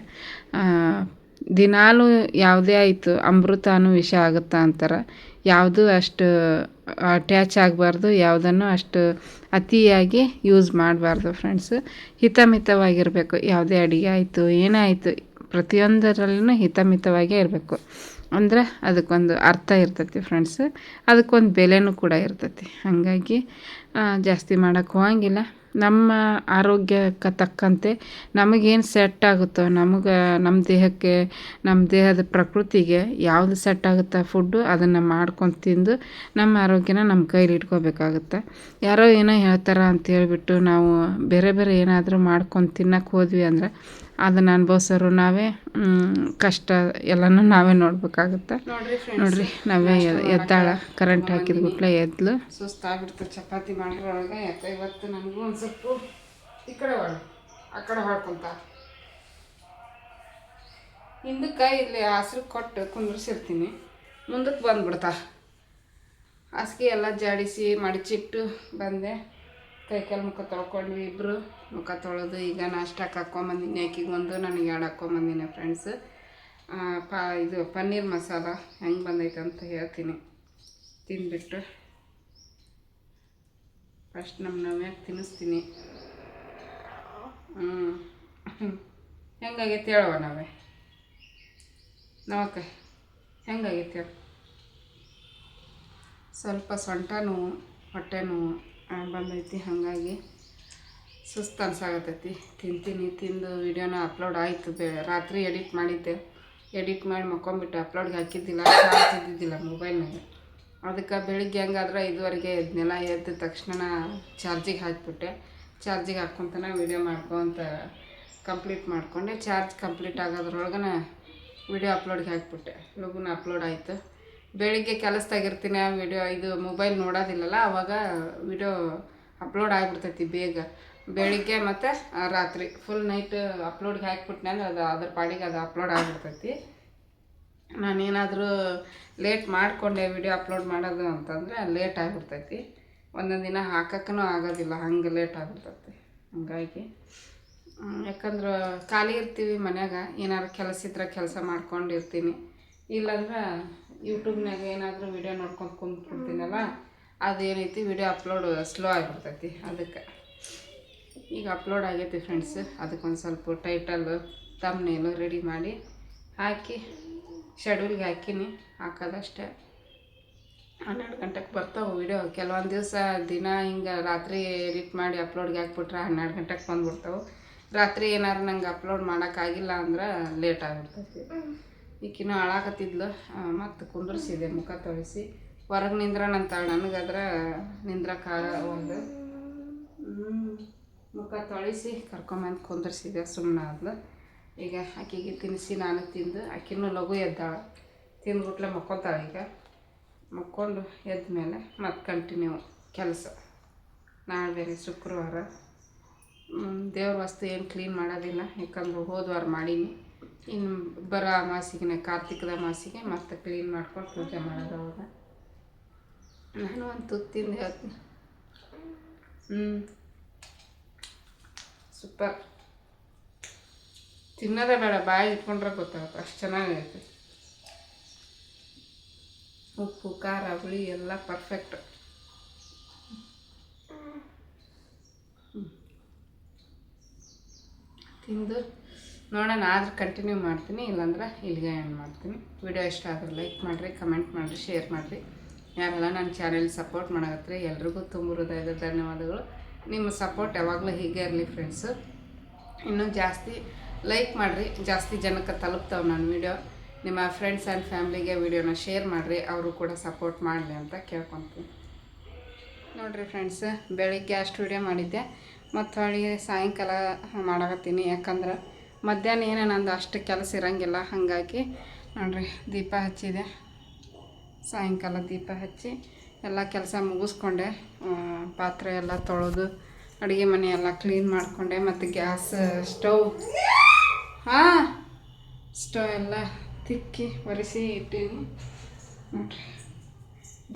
ದಿನಾಲೂ ಯಾವುದೇ ಆಯಿತು, ಅಮೃತಾನು ವಿಷ ಆಗುತ್ತಾ ಅಂತಾರೆ. ಯಾವುದೂ ಅಷ್ಟು ಅಟ್ಯಾಚ್ ಆಗಬಾರ್ದು, ಯಾವುದನ್ನು ಅಷ್ಟು ಅತಿಯಾಗಿ ಯೂಸ್ ಮಾಡಬಾರ್ದು ಫ್ರೆಂಡ್ಸ್ ಹಿತಮಿತವಾಗಿರಬೇಕು. ಯಾವುದೇ ಅಡುಗೆ ಆಯಿತು ಏನೇ ಆಯಿತು ಪ್ರತಿಯೊಂದರಲ್ಲೂ ಹಿತಮಿತವಾಗೇ ಇರಬೇಕು. ಅಂದ್ರೆ ಅದಕ್ಕೊಂದು ಅರ್ಥ ಇರ್ತೈತಿ ಫ್ರೆಂಡ್ಸ್ ಅದಕ್ಕೊಂದು ಬೆಲೆನೂ ಕೂಡ ಇರ್ತೈತಿ. ಹಾಗಾಗಿ ಜಾಸ್ತಿ ಮಾಡೋಕ್ಕೆ ಹೋಗಂಗಿಲ್ಲ. ನಮ್ಮ ಆರೋಗ್ಯಕ್ಕೆ ತಕ್ಕಂತೆ ನಮಗೇನು ಸೆಟ್ ಆಗುತ್ತೋ, ನಮಗೆ ನಮ್ಮ ದೇಹಕ್ಕೆ ನಮ್ಮ ದೇಹದ ಪ್ರಕೃತಿಗೆ ಯಾವುದು ಸೆಟ್ ಆಗುತ್ತೆ ಫುಡ್ಡು ಅದನ್ನು ಮಾಡ್ಕೊಂಡು ತಿಂದು ನಮ್ಮ ಆರೋಗ್ಯನ ನಮ್ಮ ಕೈಲಿ ಇಟ್ಕೋಬೇಕಾಗುತ್ತೆ. ಯಾರೋ ಏನೋ ಹೇಳ್ತಾರ ಅಂತ ಹೇಳಿಬಿಟ್ಟು ನಾವು ಬೇರೆ ಬೇರೆ ಏನಾದರೂ ಮಾಡ್ಕೊಂಡು ತಿನ್ನಕ್ಕೆ ಹೋದ್ವಿ ಅಂದರೆ ಅದನ್ನು ಅನುಭವಿಸೋರು ನಾವೇ ಕಷ್ಟ ಎಲ್ಲನೂ ನಾವೇ ನೋಡ್ಬೇಕಾಗುತ್ತೆ. ನೋಡ್ರಿ ನಾವೇ ಎದ್ದಾಳ ಕರೆಂಟ್ ಹಾಕಿದ ಗುಟ್ಲೆ ಎದ್ಲು. ಸುಸ್ತಾಗ್ಬಿಡ್ತು ಚಪಾತಿ ಮಾಡಿರೋಳಗೆ ಇವತ್ತು ನನಗೂ ಒಂದು ಸ್ವಲ್ಪ ಈ ಕಡೆ ಹೊಳೆ ಆ ಕಡೆ ಹೊಳ್ಕೊಂತ ಹಿಂದಕ್ಕೆ ಇಲ್ಲಿ ಹಸ್ರು ಕೊಟ್ಟು ಕುಂದ್ರಿಸಿರ್ತೀನಿ. ಮುಂದಕ್ಕೆ ಬಂದ್ಬಿಡ್ತಾ. ಹಾಸಿಗೆ ಎಲ್ಲ ಜಾಡಿಸಿ ಮಡಚಿಟ್ಟು ಬಂದೆ. ಕೈ ಕಾಲು ಮುಖ ತೊಳ್ಕೊಂಡ್ವಿ ಇಬ್ಬರು ಮುಖ ತೊಳೆದು ಈಗ ನಾಷ್ಟಕ್ಕೆ ಹಾಕ್ಕೊಂಬಂದಿನಿ ಆಕಿಗೆ ಒಂದು, ನನಗೆ ಎರಡು ಹಾಕ್ಕೊಂಬಂದಿನಿ ಫ್ರೆಂಡ್ಸ್ ಪಾ, ಇದು ಪನ್ನೀರ್ ಮಸಾಲ ಹೆಂಗೆ ಬಂದೈತೆ ಅಂತ ಹೇಳ್ತೀನಿ. ತಿಂದ್ಬಿಟ್ಟು ಫಸ್ಟ್ ನಮ್ಮ ನವ್ಯಾಗ ತಿನ್ನಿಸ್ತೀನಿ. ಹ್ಞೂ ಹೆಂಗಾಗೈತೆ ಹೇಳುವ ನಾವೇ? ನೋಕೆ ಹೆಂಗಾಗೈತೆ ಹೇಳು? ಸ್ವಲ್ಪ ಸೊಂಟ ನೋವು, ಹೊಟ್ಟೆ ನೋವು. ಬಂದೈತಿ, ಹಾಗಾಗಿ ಸುಸ್ತು ಅನ್ಸಾಗತ್ತೈತಿ ತಿಂತೀನಿ, ತಿಂದು ವಿಡಿಯೋನ ಅಪ್ಲೋಡ್ ಆಯಿತು ಬೇ, ರಾತ್ರಿ ಎಡಿಟ್ ಮಾಡಿದ್ದೆ. ಎಡಿಟ್ ಮಾಡಿ ಮಕ್ಕೊಂಬಿಟ್ಟು ಅಪ್ಲೋಡ್ಗೆ ಹಾಕಿದ್ದಿಲ್ಲ ಹಾಕಿದ್ದಿದ್ದಿಲ್ಲ ಮೊಬೈಲ್ನಾಗೆ ಅದಕ್ಕೆ ಬೆಳಿಗ್ಗೆ ಹೆಂಗಾದ್ರೆ ಇದುವರೆಗೆ ಇದನ್ನೆಲ್ಲ ಎದ್ದ ತಕ್ಷಣ ಚಾರ್ಜಿಗೆ ಹಾಕಿಬಿಟ್ಟೆ. ಚಾರ್ಜಿಗೆ ಹಾಕ್ಕೊಂತನ ವಿಡಿಯೋ ಮಾಡ್ಕೊತ ಕಂಪ್ಲೀಟ್ ಮಾಡಿಕೊಂಡೆ. ಚಾರ್ಜ್ ಕಂಪ್ಲೀಟ್ ಆಗೋದ್ರೊಳಗನ ವಿಡಿಯೋ ಅಪ್ಲೋಡ್ಗೆ ಹಾಕಿಬಿಟ್ಟೆ. ಲಗುನ ಅಪ್ಲೋಡ್ ಆಯಿತು. ಬೆಳಿಗ್ಗೆ ಕೆಲಸದಾಗಿರ್ತೀನಿ, ಆ ವಿಡಿಯೋ ಇದು ಮೊಬೈಲ್ ನೋಡೋದಿಲ್ಲಲ್ಲ, ಅವಾಗ ವಿಡಿಯೋ ಅಪ್ಲೋಡ್ ಆಗಿಬಿಡ್ತೈತಿ ಬೇಗ. ಬೆಳಿಗ್ಗೆ ಮತ್ತು ರಾತ್ರಿ. ಫುಲ್ ನೈಟ್ ಅಪ್ಲೋಡ್ಗೆ ಹಾಕಿಬಿಟ್ನೆ ಅಂದ್ರೆ ಅದು ಅದ್ರ ಪಾಡಿಗೆ ಅದು ಅಪ್ಲೋಡ್ ಆಗಿಬಿಡ್ತೈತಿ. ನಾನೇನಾದರೂ ಲೇಟ್ ಮಾಡಿಕೊಂಡೆ ವಿಡಿಯೋ ಅಪ್ಲೋಡ್ ಮಾಡೋದು ಅಂತಂದರೆ ಲೇಟ್ ಆಗಿಬಿಡ್ತೈತಿ. ಒಂದೊಂದು ದಿನ ಹಾಕೋಕ್ಕೂ ಆಗೋದಿಲ್ಲ, ಹಂಗೆ ಲೇಟ್ ಆಗಿಬಿಡ್ತೈತಿ. ಹಂಗಾಗಿ ಯಾಕಂದ್ರೆ ಖಾಲಿ ಇರ್ತೀವಿ ಮನ್ಯಾಗ ಏನಾರು ಕೆಲಸ ಇದ್ರೆ ಕೆಲಸ ಮಾಡ್ಕೊಂಡಿರ್ತೀನಿ. ಇಲ್ಲಾಂದ್ರೆ ಯೂಟ್ಯೂಬ್ನಾಗ ಏನಾದರೂ ವಿಡಿಯೋ ನೋಡ್ಕೊಂಡು ಕುಂತ್ಬಿಡ್ತೀನಲ್ಲ ಅದೇನೈತಿ ವಿಡಿಯೋ ಅಪ್ಲೋಡ್ ಸ್ಲೋ ಆಗಿಬಿಡ್ತೈತಿ. ಅದಕ್ಕೆ ಈಗ ಅಪ್ಲೋಡ್ ಆಗೈತಿ ಫ್ರೆಂಡ್ಸ್ ಅದಕ್ಕೊಂದು ಸ್ವಲ್ಪ ಟೈಟಲ್ಲು ತಮ್ನೇಲು ರೆಡಿ ಮಾಡಿ ಹಾಕಿ ಶೆಡ್ಯೂಲ್ಗೆ ಹಾಕೀನಿ. ಹಾಕೋದಷ್ಟೇ. ಹನ್ನೆರಡು ಗಂಟೆಗೆ ಬರ್ತಾವೆ ವಿಡಿಯೋ ಕೆಲವೊಂದು ದಿವಸ ದಿನ ಹಿಂಗೆ ರಾತ್ರಿ ಎಡಿಟ್ ಮಾಡಿ ಅಪ್ಲೋಡ್ಗೆ ಹಾಕ್ಬಿಟ್ರೆ ಹನ್ನೆರಡು ಗಂಟೆಗೆ ಬಂದುಬಿಡ್ತಾವೆ. ರಾತ್ರಿ ಏನಾದ್ರು ನಂಗೆ ಅಪ್ಲೋಡ್ ಮಾಡೋಕ್ಕಾಗಿಲ್ಲ ಅಂದ್ರೆ ಲೇಟ್ ಆಗಿಬಿಡ್ತೈತಿ. ಈಕಿನ ಹಾಳಾಗತ್ತಿದ್ಲು. ಮತ್ತು ಕುಂದ್ರಿಸಿದೆ, ಮುಖ ತೊಳಿಸಿ. ಹೊರಗೆ ನಿಂದ್ರಣಂತಾಳೆ ನನಗದ್ರ ನಿಂದ್ರಕ್ಕ ಒಂದು. ಮುಖ ತೊಳಿಸಿ ಕರ್ಕೊಂಬಂದು ಕುಂದರ್ಸಿದೆ ಸುಮ್ಮನೆ ಆದ್ಲು. ಈಗ ಆಕೆಗೆ ತಿನ್ನಿಸಿ ನಾನು ತಿಂದು, ಆಕಿನೂ ಲಘು ಎದ್ದಾಳೆ. ತಿಂದ್ಬಿಟ್ಲೆ ಮಕ್ಕೊತಾಳೆ ಈಗ. ಮಕ್ಕೊಂಡು ಎದ್ದ ಮೇಲೆ ಮತ್ತೆ ಕಂಟಿನ್ಯೂ ಕೆಲಸ. ನಾಳೆ ಬೇರೆ ಶುಕ್ರವಾರ. ದೇವ್ರ ವಸ್ತು ಏನು ಕ್ಲೀನ್ ಮಾಡೋದಿಲ್ಲ, ಯಾಕಂದ್ರೆ ಹೋದ್ವಾರ ಮಾಡೀನಿ. ಇನ್ನು ಬರೋ ಅಮಾಸಿಗೆ ಕಾರ್ತಿಕದ ಅಮಾಸಿಗೆ ಮತ್ತೆ ಕ್ಲೀನ್ ಮಾಡ್ಕೊಂಡು ಪೂಜೆ ಮಾಡೋದು ಅವಾಗ. ನಾನು ಒಂದು ತುತ್ತು ತಿಂದು ಹೇಳ್ತೀನಿ ಹ್ಞೂ ಸೂಪರ್ ತಿನ್ನೋದೇ ಬೇಡ, ಬಾಯಿ ಇಟ್ಕೊಂಡ್ರೆ ಗೊತ್ತಾಗುತ್ತೆ, ಅಷ್ಟು ಚೆನ್ನಾಗೈತೆ ಉಪ್ಪು, ಖಾರ, ಹುಳಿ ಎಲ್ಲ ಪರ್ಫೆಕ್ಟ್ ತಿಂದು ನೋಡೋಣ, ಆದ್ರೆ ಕಂಟಿನ್ಯೂ ಮಾಡ್ತೀನಿ, ಇಲ್ಲಾಂದ್ರೆ ಇಲ್ಲಿಗೆ ಎಂಡ್ ಮಾಡ್ತೀನಿ. ವಿಡಿಯೋ ಇಷ್ಟ ಆದರೆ ಲೈಕ್ ಮಾಡಿರಿ ಕಮೆಂಟ್ ಮಾಡಿರಿ ಶೇರ್ ಮಾಡಿರಿ. ಯಾರೆಲ್ಲ ನನ್ನ ಚಾನೆಲ್ ಸಪೋರ್ಟ್ ಮಾಡಕತ್ರಿ ಎಲ್ರಿಗೂ ತುಂಬ ಹೃದಯದ ಧನ್ಯವಾದಗಳು. ನಿಮ್ಮ ಸಪೋರ್ಟ್ ಯಾವಾಗಲೂ ಹೀಗೆ ಇರಲಿ ಫ್ರೆಂಡ್ಸು ಇನ್ನೂ ಜಾಸ್ತಿ ಲೈಕ್ ಮಾಡಿರಿ, ಜಾಸ್ತಿ ಜನಕ್ಕೆ ತಲುಪ್ತಾವೆ ನನ್ನ ವಿಡಿಯೋ ನಿಮ್ಮ ಫ್ರೆಂಡ್ಸ್ ಆ್ಯಂಡ್ ಫ್ಯಾಮ್ಲಿಗೆ ವಿಡಿಯೋನ ಶೇರ್ ಮಾಡಿರಿ, ಅವರು ಕೂಡ ಸಪೋರ್ಟ್ ಮಾಡಲಿ ಅಂತ ಕೇಳ್ಕೊತೀನಿ. ನೋಡಿರಿ ಫ್ರೆಂಡ್ಸ್ ಬೆಳಿಗ್ಗೆ ಅಷ್ಟು ವಿಡಿಯೋ ಮಾಡಿದ್ದೆ. ಮತ್ತು ಹೊಳಿಗೆ ಸಾಯಂಕಾಲ ಮಾಡಕತ್ತೀನಿ, ಯಾಕಂದ್ರೆ ಮಧ್ಯಾಹ್ನ ಏನೋ ನಂದು ಅಷ್ಟು ಕೆಲಸ ಇರೋಂಗಿಲ್ಲ, ಹಾಗಾಗಿ ನೋಡಿರಿ ದೀಪ ಹಚ್ಚಿದೆ. ಸಾಯಂಕಾಲ ದೀಪ ಹಚ್ಚಿ ಎಲ್ಲ ಕೆಲಸ ಮುಗಿಸ್ಕೊಂಡೆ. ಪಾತ್ರೆ ಎಲ್ಲ ತೊಳೆದು ಅಡುಗೆ ಮನೆ ಎಲ್ಲ ಕ್ಲೀನ್ ಮಾಡಿಕೊಂಡೆ. ಮತ್ತು ಗ್ಯಾಸ್, ಸ್ಟವ್, ಹಾಂ, ಸ್ಟವ್ ಎಲ್ಲ ತಿಕ್ಕಿ ಒರೆಸಿ ಇಟ್ಟೀನಿ. ನೋಡಿರಿ,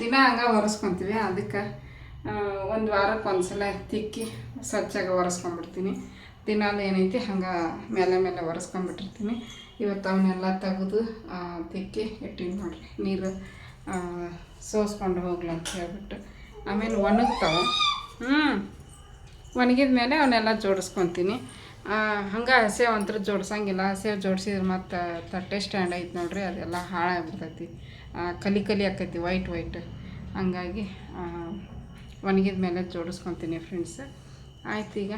ದಿನ ಹಂಗೆ ಒರೆಸ್ಕೊತೀವಿ. ಅದಕ್ಕೆ ಒಂದು ವಾರಕ್ಕೆ ಒಂದು ಸಲ ತಿಕ್ಕಿ ಸ್ವಚ್ಛಾಗಿ ಒರೆಸ್ಕೊಂಡ್ಬಿಡ್ತೀನಿ. ದಿನಾಲು ಏನೈತಿ, ಹಂಗೆ ಮೇಲೆ ಮೇಲೆ ಒರೆಸ್ಕೊಂಡ್ಬಿಟ್ಟಿರ್ತೀನಿ. ಇವತ್ತು ಅವನ್ನೆಲ್ಲ ತೆಗೆದು ತಿಕ್ಕಿ ಇಟ್ಟಿನಿ ನೋಡ್ರಿ. ನೀರು ಸೋಸ್ಕೊಂಡು ಹೋಗ್ಲಿ ಅಂತ ಹೇಳ್ಬಿಟ್ಟು. ಆಮೇಲೆ ಒಣಗ್ತಾವೆ. ಹ್ಞೂ ಒಣಗಿದ ಮೇಲೆ ಅವನ್ನೆಲ್ಲ ಜೋಡಿಸ್ಕೊತೀನಿ. ಹಂಗೆ ಹಸೆ ಒಂಥರ ಜೋಡ್ಸಂಗಿಲ್ಲ. ಹಸೆ ಜೋಡಿಸಿದ್ರೆ ಮತ್ತು ತಟ್ಟೆ ಸ್ಟ್ಯಾಂಡ್ ಐತೆ ನೋಡ್ರಿ, ಅದೆಲ್ಲ ಹಾಳಾಗ್ಬಿಡ್ತೈತಿ. ಕಲಿ ಕಲಿ ಆಕೈತಿ, ವೈಟ್ ವೈಟ್. ಹಂಗಾಗಿ ಒಣಗಿದ ಮೇಲೆ ಜೋಡಿಸ್ಕೊತೀನಿ ಫ್ರೆಂಡ್ಸ್. ಆಯ್ತು ಈಗ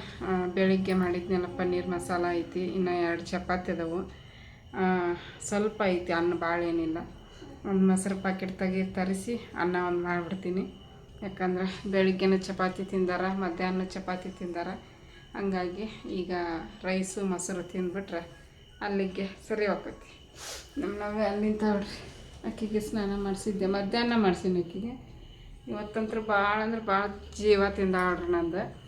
ಬೆಳಿಗ್ಗೆ ಮಾಡಿದ್ನಲ್ಲ ಪನ್ನೀರ್ ಮಸಾಲ ಐತಿ, ಇನ್ನು ಎರಡು ಚಪಾತಿ ಅದಾವು. ಸ್ವಲ್ಪ ಐತಿ, ಅನ್ನ ಭಾಳ ಏನಿಲ್ಲ. ಒಂದು ಮೊಸರು ಪ್ಯಾಕೆಟ್ ತೆಗಿ ತರಿಸಿ, ಅನ್ನ ಒಂದು ಮಾಡಿಬಿಡ್ತೀನಿ. ಯಾಕಂದ್ರೆ ಬೆಳಿಗ್ಗೆನೂ ಚಪಾತಿ ತಿಂದಾರ, ಮಧ್ಯಾಹ್ನ ಚಪಾತಿ ತಿಂದಾರ. ಹಂಗಾಗಿ ಈಗ ರೈಸು, ಮೊಸರು ತಿಂದುಬಿಟ್ರೆ ಅಲ್ಲಿಗೆ ಸರಿ ಹೋಗ್ತೈತಿ. ನಮ್ಮ ನಾವೇ ಅಲ್ಲಿಂದ ನೋಡ್ರಿ ಅಕ್ಕಿಗೆ ಸ್ನಾನ ಮಾಡಿಸಿದ್ದೆ, ಮಧ್ಯಾಹ್ನ ಮಾಡ್ಸೀನಿ ಅಕ್ಕಿಗೆ. ಇವತ್ತಂತ್ರ ಭಾಳ ಅಂದ್ರೆ ಭಾಳ ಜೀವ ತಿಂದಾಳ್ರಿ ನಂದು.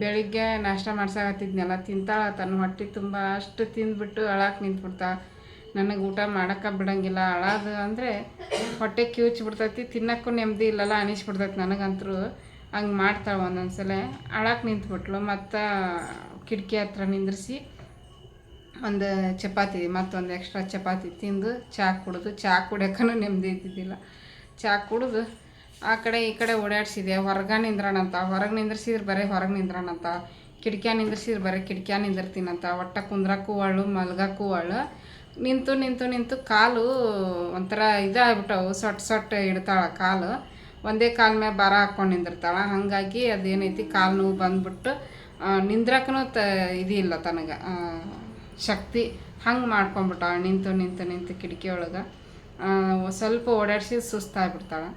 ಬೆಳಿಗ್ಗೆ ನಾಷ್ಟ ಮಾಡ್ಸಾಕತ್ತಿದ್ನೆಲ್ಲ, ತಿಂತಾಳ ತನ್ನ ಹೊಟ್ಟೆ ತುಂಬ ಅಷ್ಟು ತಿಂದ್ಬಿಟ್ಟು ಅಳಾಕೆ ನಿಂತ್ಬಿಡ್ತಾಳೆ ನನಗೆ ಊಟ ಮಾಡಕ ಬಿಡಂಗಿಲ್ಲ. ಅಳೋದು ಅಂದರೆ ಹೊಟ್ಟೆ ಕಿವುಚ್ ಬಿಡ್ತೈತಿ ತಿನ್ನಕ್ಕೂ ನೆಮ್ಮದಿ ಇಲ್ಲಲ್ಲ, ಅನಿಸ್ಬಿಡ್ತೈತಿ ನನಗಂತರೂ. ಹಂಗೆ ಮಾಡ್ತಾಳೆ ಒಂದೊಂದು ಸಲ ಅಳಾಕೆ ನಿಂತ್ಬಿಟ್ಲು. ಮತ್ತು ಕಿಟಕಿ ಹತ್ರ ನಿಂದ್ರಿಸಿ ಒಂದು ಚಪಾತಿ, ಮತ್ತೊಂದು ಎಕ್ಸ್ಟ್ರಾ ಚಪಾತಿ ತಿಂದು ಚಹಾ ಕುಡಿದು. ಚಹಾ ಕುಡಿಯೋಕ್ಕೂ ನೆಮ್ಮದಿ ಇದ್ದಿದ್ದಿಲ್ಲ. ಚಹಾ ಕುಡಿದು ಆ ಕಡೆ ಈ ಕಡೆ ಓಡಾಡ್ಸಿದೆ ಹೊರಗೆ ನಿಂದ್ರಣಂತ ಹೊರಗೆ ನಿಂದ್ರಿಸಿದ್ರೆ ಬರೀ ಹೊರಗೆ ನಿಂದ್ರಣಂತ ಕಿಟಕಿಯ ನಿಂದ್ರಿಸಿದ್ರೆ ಬರೀ ಕಿಟಕಿಯ ನಿಂದಿರ್ತೀನಂತ. ಒಟ್ಟ ಕುಂದ್ರಕ್ಕೂ ಒಳ್ಳು ಮಲ್ಗಕ್ಕೂ ಒಳ್ಳು ನಿಂತು ನಿಂತು ನಿಂತು ಕಾಲು ಒಂಥರ ಇದಾಗ್ಬಿಟ್ಟವು. ಸೊಟ್ಟು ಸೊಟ್ಟು ಇಡ್ತಾಳೆ ಕಾಲು. ಒಂದೇ ಕಾಲ ಮೇಲೆ ಬರ ಹಾಕ್ಕೊಂಡು ನಿಂದಿರ್ತಾಳೆ. ಹಾಗಾಗಿ ಅದೇನೈತಿ? ಕಾಲು ನೋವು ಬಂದ್ಬಿಟ್ಟು ನಿಂದ್ರಕ್ಕೂ ತ, ಇದಿಲ್ಲ ತನಗೆ. ಶಕ್ತಿ ಹಂಗೆ ಮಾಡ್ಕೊಂಬಿಟ್ಟಾಳೆ ನಿಂತು ನಿಂತು ನಿಂತು ಕಿಟಕಿ ಒಳಗೆ. ಸ್ವಲ್ಪ ಓಡಾಡಿಸಿ ಸುಸ್ತಾಗ್ಬಿಡ್ತಾಳೆ.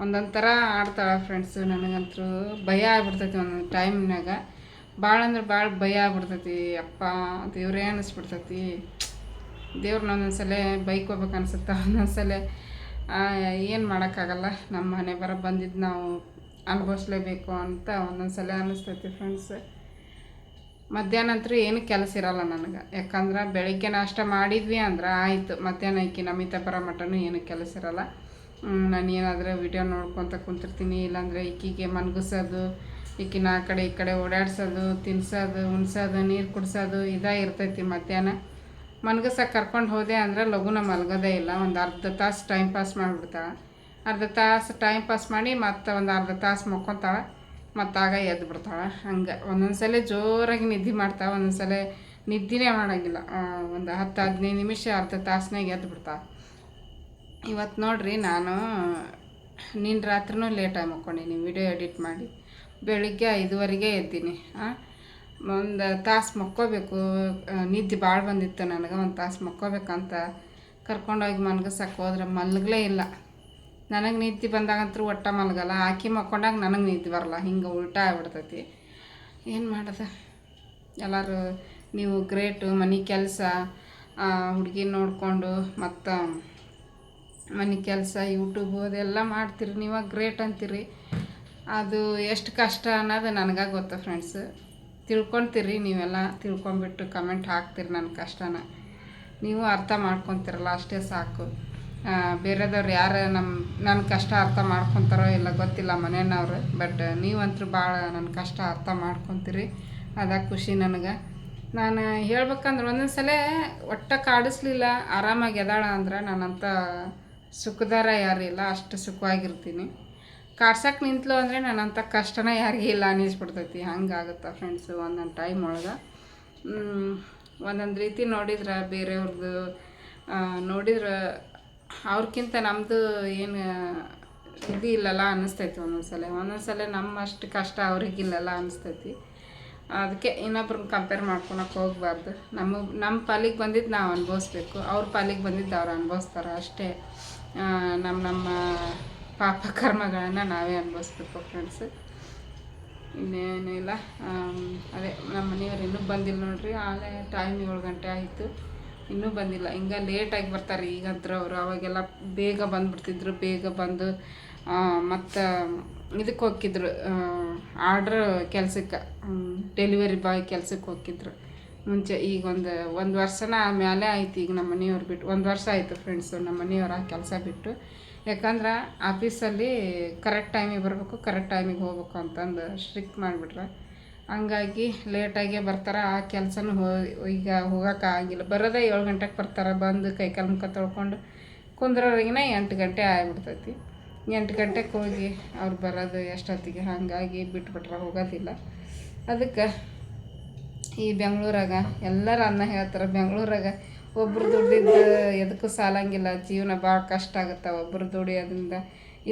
ಒಂದೊಂದು ಥರ ಆಡ್ತಾಳೆ ಫ್ರೆಂಡ್ಸು ನನಗಂತೂ ಭಯ ಆಗ್ಬಿಡ್ತೈತಿ ಒಂದೊಂದು ಟೈಮ್ನಾಗ ಭಾಳ ಅಂದ್ರೆ ಭಾಳ ಭಯ ಆಗ್ಬಿಡ್ತೈತಿ. ಅಪ್ಪ, ದೇವ್ರೇ ಅನ್ನಿಸ್ಬಿಡ್ತೈತಿ ದೇವ್ರನ್ನ ಒಂದೊಂದು ಸಲ ಬೈಕೋಬೇಕು ಅನ್ಸುತ್ತೆ. ಒಂದೊಂದು ಸಲ ಏನು ಮಾಡೋಕ್ಕಾಗಲ್ಲ. ನಮ್ಮ ಮನೆ ಬರ ಬಂದಿದ್ದು ನಾವು ಅನುಭವಿಸ್ಲೇಬೇಕು ಅಂತ ಒಂದೊಂದು ಸಲ ಅನ್ನಿಸ್ತೈತಿ ಫ್ರೆಂಡ್ಸ್ ಮಧ್ಯಾಹ್ನ ಅಂತೂ ಏನು ಕೆಲಸ ಇರಲ್ಲ ನನಗೆ. ಯಾಕಂದ್ರೆ ಬೆಳಗ್ಗೆ ನಾಷ್ಟ ಮಾಡಿದ್ವಿ ಅಂದ್ರೆ ಆಯಿತು. ಮಧ್ಯಾಹ್ನ ಇಕ್ಕಿ ನಮಿತ ಬರೋ ಮಟ್ಟನೂ ಏನು ಕೆಲಸ ಇರಲ್ಲ. ನಾನು ಏನಾದರೂ ವಿಡಿಯೋ ನೋಡ್ಕೊತ ಕುಂತಿರ್ತೀನಿ, ಇಲ್ಲಾಂದರೆ ಇಕ್ಕಿಗೆ ಮನ್ಗಿಸೋದು ಇಕ್ಕಿನ ಆ ಕಡೆ ಈ ಕಡೆ ಓಡಾಡ್ಸೋದು, ತಿನ್ಸೋದು, ಉಣ್ಸೋದು, ನೀರು ಕುಡಿಸೋದು, ಇದೇ ಇರ್ತೈತಿ ಮಧ್ಯಾಹ್ನ. ಮನ್ಗಸಕ್ಕೆ ಕರ್ಕೊಂಡು ಹೋದೆ ಅಂದ್ರೆ ಲಘುನ ಮಲಗೋದೇ ಇಲ್ಲ, ಒಂದು ಅರ್ಧ ತಾಸು ಟೈಮ್ ಪಾಸ್ ಮಾಡಿಬಿಡ್ತಾಳೆ. ಅರ್ಧ ತಾಸು ಟೈಮ್ ಪಾಸ್ ಮಾಡಿ ಮತ್ತೆ ಒಂದು ಅರ್ಧ ತಾಸು ಮಕ್ಕೊತಾಳೆ, ಮತ್ತು ಆಗ ಎದ್ದು ಬಿಡ್ತಾಳೆ ಹಂಗೆ ಒಂದೊಂದು ಸಲ ಜೋರಾಗಿ ನಿದ್ದೆ ಮಾಡ್ತಾಳೆ ಒಂದೊಂದು ಸಲ ನಿದ್ದೆನೇ ಮಾಡೋಂಗಿಲ್ಲ. ಒಂದು ಹತ್ತು ಹದಿನೈದು ನಿಮಿಷ ಅರ್ಧ ತಾಸ್ನಾಗ ಎದ್ದು ಬಿಡ್ತಾಳೆ ಇವತ್ತು ನೋಡ್ರಿ ನಾನು ನಿನ್ನ ರಾತ್ರಿನೂ ಲೇಟಾಗಿ ಮಕ್ಕೊಂಡಿನಿ ವಿಡಿಯೋ ಎಡಿಟ್ ಮಾಡಿ. ಬೆಳಿಗ್ಗೆ ಐದುವರೆಗೆ ಎದ್ದೀನಿ. ಒಂದು ತಾಸು ಮಕ್ಕೋಬೇಕು. ನಿದ್ದೆ ಭಾಳ ಬಂದಿತ್ತು ನನಗೆ, ಒಂದು ತಾಸು ಮಕ್ಕೋಬೇಕಂತ ಕರ್ಕೊಂಡೋಗಿ ಮಲ್ಗಸಕ್ಕೆ ಹೋದ್ರೆ ಮಲ್ಗಲೇ ಇಲ್ಲ. ನನಗೆ ನಿದ್ದೆ ಬಂದಾಗಂತೂ ಒಟ್ಟ ಮಲಗಲ್ಲ. ಹಾಕಿ ಮಕ್ಕೊಂಡಾಗ ನನಗೆ ನಿದ್ದೆ ಬರಲ್ಲ. ಹಿಂಗೆ ಉಲ್ಟಾ ಆಗ್ಬಿಡ್ತೈತಿ. ಏನು ಮಾಡೋದು? ಎಲ್ಲರೂ ನೀವು ಗ್ರೇಟು ಮನೆ ಕೆಲಸ ಹುಡುಗಿ ನೋಡಿಕೊಂಡು ಮತ್ತು ಮನೆ ಕೆಲಸ ಯೂಟ್ಯೂಬ್ ಅದೆಲ್ಲ ಮಾಡ್ತೀರಿ, ನೀವು ಗ್ರೇಟ್ ಅಂತೀರಿ. ಅದು ಎಷ್ಟು ಕಷ್ಟ ಅನ್ನೋದು ನನಗೆ ಗೊತ್ತು ಫ್ರೆಂಡ್ಸ್ ತಿಳ್ಕೊಳ್ತೀರಿ ನೀವೆಲ್ಲ ತಿಳ್ಕೊಂಬಿಟ್ಟು ಕಮೆಂಟ್ ಹಾಕ್ತೀರಿ ನನ್ನ ಕಷ್ಟನ. ನೀವು ಅರ್ಥ ಮಾಡ್ಕೊತೀರಲ್ಲ, ಅಷ್ಟೇ ಸಾಕು. ಬೇರೆದವ್ರು ಯಾರು ನಮ್ಮ ನನ್ನ ಕಷ್ಟ ಅರ್ಥ ಮಾಡ್ಕೊತಾರೋ ಇಲ್ಲ ಗೊತ್ತಿಲ್ಲ ಮನೆಯವ್ರು ಬಟ್ ನೀವಂತರೂ ಭಾಳ ನನ್ನ ಕಷ್ಟ ಅರ್ಥ ಮಾಡ್ಕೊತೀರಿ. ಅದ ಖುಷಿ ನನಗೆ. ನಾನು ಹೇಳ್ಬೇಕಂದ್ರೆ ಒಂದೊಂದು ಸಲ ಒಟ್ಟ ಕಾಡಿಸ್ಲಿಲ್ಲ, ಆರಾಮಾಗಿ ಎದಾಳ ಅಂದ್ರೆ ನಾನಂತ ಸುಖದಾರ ಯಾರಿಲ್ಲ ಅಷ್ಟು ಸುಖವಾಗಿರ್ತೀನಿ. ಕಾಡ್ಸೋಕೆ ನಿಂತಲು ಅಂದರೆ ನನ್ನಂಥ ಕಷ್ಟನ ಯಾರಿಗೂ ಇಲ್ಲ ಅನ್ನಿಸ್ಬಿಡ್ತೈತಿ. ಹಂಗಾಗುತ್ತೆ ಫ್ರೆಂಡ್ಸು ಒಂದೊಂದು ಟೈಮ್ ಒಳಗೆ? ಒಂದೊಂದು ರೀತಿ ನೋಡಿದ್ರೆ ಬೇರೆಯವ್ರದ್ದು ನೋಡಿದ್ರೆ ಅವ್ರಕ್ಕಿಂತ ನಮ್ಮದು ಏನು ಇದು ಇಲ್ಲಲ್ಲ ಅನ್ನಿಸ್ತೈತಿ ಒಂದೊಂದು ಸಲ ಒಂದೊಂದು ಸಲ ನಮ್ಮಷ್ಟು ಕಷ್ಟ ಅವ್ರಿಗಿಲ್ಲಲ್ಲ ಅನ್ನಿಸ್ತೈತಿ. ಅದಕ್ಕೆ ಇನ್ನೊಬ್ರನ್ನ ಕಂಪೇರ್ ಮಾಡ್ಕೊಳಕ್ಕೆ ಹೋಗ್ಬಾರ್ದು. ನಮ್ಮ ನಮ್ಮ ಪಾಲಿಗೆ ಬಂದಿದ್ದು ನಾವು ಅನುಭವಿಸ್ಬೇಕು. ಅವ್ರ ಪಾಲಿಗೆ ಬಂದಿದ್ದು ಅವ್ರು ಅನುಭವಿಸ್ತಾರೆ ಅಷ್ಟೇ. ನಮ್ಮ ನಮ್ಮ ಪಾಪ ಕರ್ಮಗಳನ್ನು ನಾವೇ ಅನುಭವಿಸ್ಬೇಕು ಫ್ರೆಂಡ್ಸ್ ಇನ್ನೇನು ಇಲ್ಲ. ಅದೇ ನಮ್ಮ ಮನೆಯವ್ರು ಇನ್ನೂ ಬಂದಿಲ್ಲ ನೋಡ್ರಿ. ಆಗಲೇ ಟೈಮ್ ಏಳು ಗಂಟೆ ಆಯಿತು. ಇನ್ನೂ ಬಂದಿಲ್ಲ. ಹಿಂಗೆ ಲೇಟಾಗಿ ಬರ್ತಾರೆ ಈಗಂತ್ರ ಅವರು. ಅವಾಗೆಲ್ಲ ಬೇಗ ಬಂದುಬಿಡ್ತಿದ್ರು. ಬೇಗ ಬಂದು ಮತ್ತು ಇದಕ್ಕೆ ಹೋಗಿದ್ರು ಆರ್ಡ್ರ್ ಕೆಲಸಕ್ಕೆ ಡೆಲಿವರಿ ಬಾಯ್ ಕೆಲಸಕ್ಕೆ ಹೋಗಿದ್ರು ಮುಂಚೆ ಈಗ ಒಂದು ಒಂದು ವರ್ಷನ ಮೇಲೆ ಆಯ್ತು ಈಗ ನಮ್ಮ ಮನೆಯವ್ರು ಬಿಟ್ಟು, ಒಂದು ವರ್ಷ ಆಯಿತು ಫ್ರೆಂಡ್ಸು ನಮ್ಮ ಮನೆಯವ್ರು ಆ ಕೆಲಸ ಬಿಟ್ಟು. ಯಾಕಂದ್ರೆ ಆಫೀಸಲ್ಲಿ ಕರೆಕ್ಟ್ ಟೈಮಿಗೆ ಬರಬೇಕು ಕರೆಕ್ಟ್ ಟೈಮಿಗೆ ಹೋಗ್ಬೇಕು ಅಂತಂದು ಸ್ಟ್ರಿಕ್ಟ್ ಮಾಡಿಬಿಟ್ರೆ. ಹಂಗಾಗಿ ಲೇಟಾಗೆ ಬರ್ತಾರೆ, ಆ ಕೆಲಸನೂ ಹೋ, ಈಗ ಹೋಗೋಕೆ ಆಗಿಲ್ಲ. ಬರೋದೇ ಏಳು ಗಂಟೆಗೆ ಬರ್ತಾರೆ, ಬಂದು ಕೈ ಕಾಲು ಮುಖ ತೊಳ್ಕೊಂಡು ಕುಂದ್ರೋರಿಗಿನ ಎಂಟು ಗಂಟೆ ಆಗಿಬಿಡ್ತೈತಿ. ಎಂಟು ಗಂಟೆಗೆ ಹೋಗಿ ಅವ್ರು ಬರೋದು ಎಷ್ಟೊತ್ತಿಗೆ, ಹಾಗಾಗಿ ಬಿಟ್ಬಿಟ್ರೆ, ಹೋಗೋದಿಲ್ಲ. ಅದಕ್ಕೆ ಈ ಬೆಂಗಳೂರಾಗ ಎಲ್ಲರೂ ಅನ್ನ ಹೇಳ್ತಾರೆ, ಬೆಂಗಳೂರಾಗ ಒಬ್ರು ದುಡ್ಡಿದ್ದು ಎದಕ್ಕೂ ಸಾಲಂಗಿಲ್ಲ, ಜೀವನ ಭಾಳ ಕಷ್ಟ ಆಗುತ್ತೆ ಒಬ್ಬರು ದುಡಿಯೋದ್ರಿಂದ.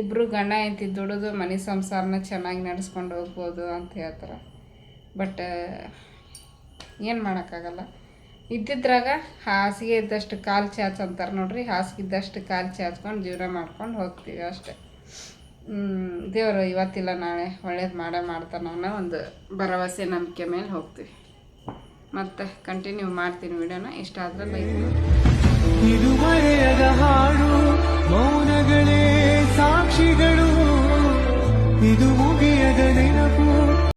ಇಬ್ಬರು ಗಂಡ ಹೆಂಡತಿ ದುಡಿದು ಮನೆ ಸಂಸಾರನ ಚೆನ್ನಾಗಿ ನಡೆಸ್ಕೊಂಡು ಹೋಗ್ಬೋದು ಅಂತ ಹೇಳ್ತಾರೆ. ಬಟ್, ಏನು ಮಾಡೋಕ್ಕಾಗಲ್ಲ. ಇದ್ದಿದ್ರಾಗ ಹಾಸಿಗೆ ಇದ್ದಷ್ಟು ಕಾಲು ಚಾಚ್ ಅಂತಾರೆ ನೋಡ್ರಿ, ಹಾಸಿಗೆ ಇದ್ದಷ್ಟು ಕಾಲು ಚಾಚ್ಕೊಂಡು ಜೀವನ ಮಾಡ್ಕೊಂಡು ಹೋಗ್ತೀವಿ ಅಷ್ಟೆ. ದೇವರು ಇವತ್ತಿಲ್ಲ, ನಾಳೆ ಒಳ್ಳೇದು ಮಾಡೇ, ಮಾಡ್ತಾನೆ ಅನ್ನೋ ಒಂದು ಭರವಸೆ ನಂಬಿಕೆ ಮೇಲೆ ಹೋಗ್ತೀವಿ. ಮತ್ತೆ ಕಂಟಿನ್ಯೂ ಮಾಡ್ತೀನಿ ವಿಡಿಯೋನ. ಇಷ್ಟ ಆದ್ರೆ ಲೈಕ್ ಇದುವರೆಯದ ಹಾಡು ಮೌನಗಳೇ ಸಾಕ್ಷಿಗಳು. ಇದು ಮುಗಿಯದ ನೆನಪು.